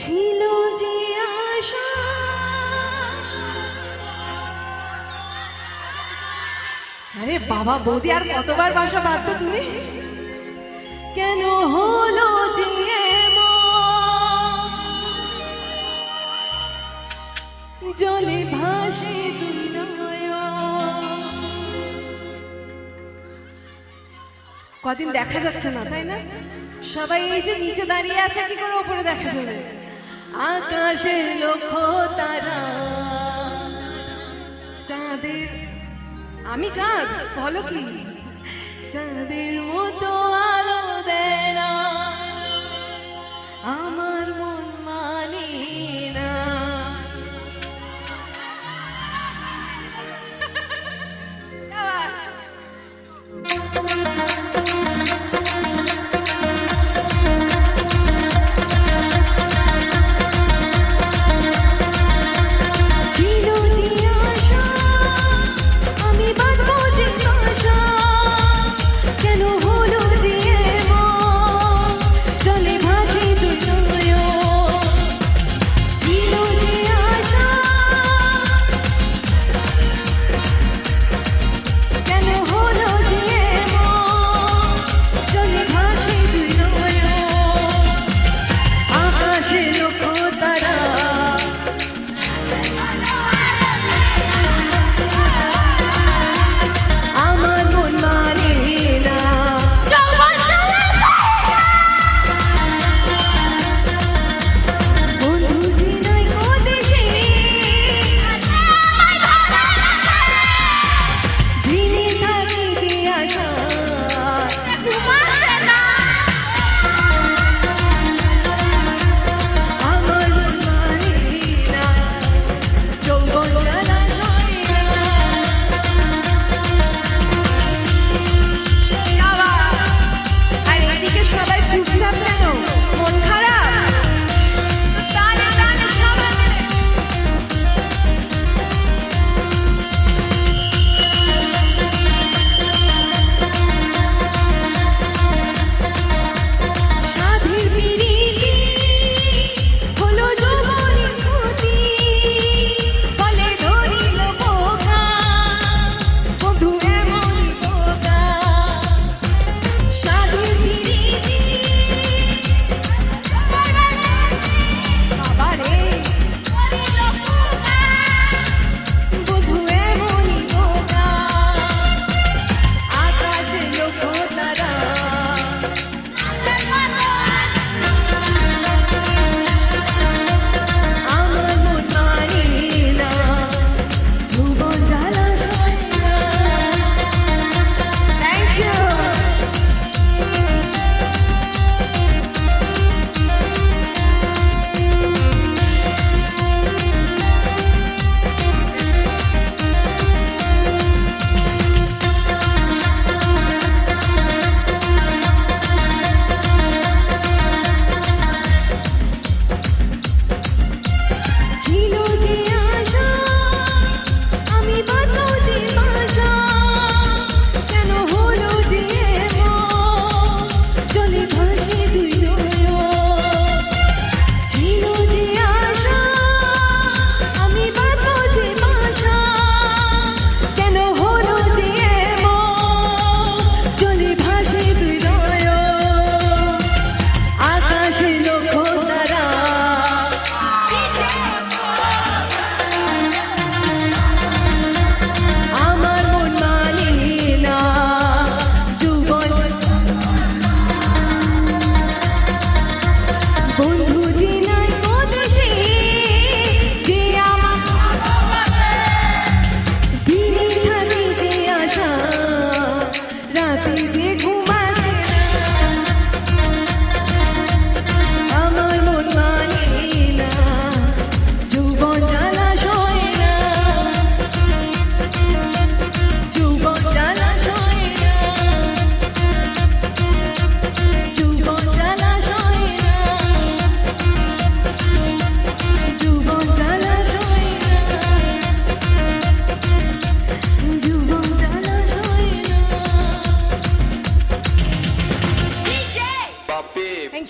ছিল যে আশা। আরে বাবা, বৌদি, আর কতবার বাসা বাঁধবে তুমি? কেন হলো যে জলে ভাসে। কদিন দেখা যাচ্ছে না, তাই না? সবাই এই যে নিচে দাঁড়িয়ে আছে, কি করে উপরে দেখা যাবে? আকাশের লক্ষ্য তারা। চাঁদের আমি চাঁদ বলো কি? চাঁদের মতো আলো দেয় আমার মানে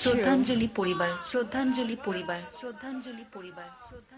শ্রদ্ধাঞ্জলি পরিবার শ্রদ্ধাঞ্জলি পরিবার শ্রদ্ধাঞ্জলি পরিবার শ্রদ্ধাঞ্জলি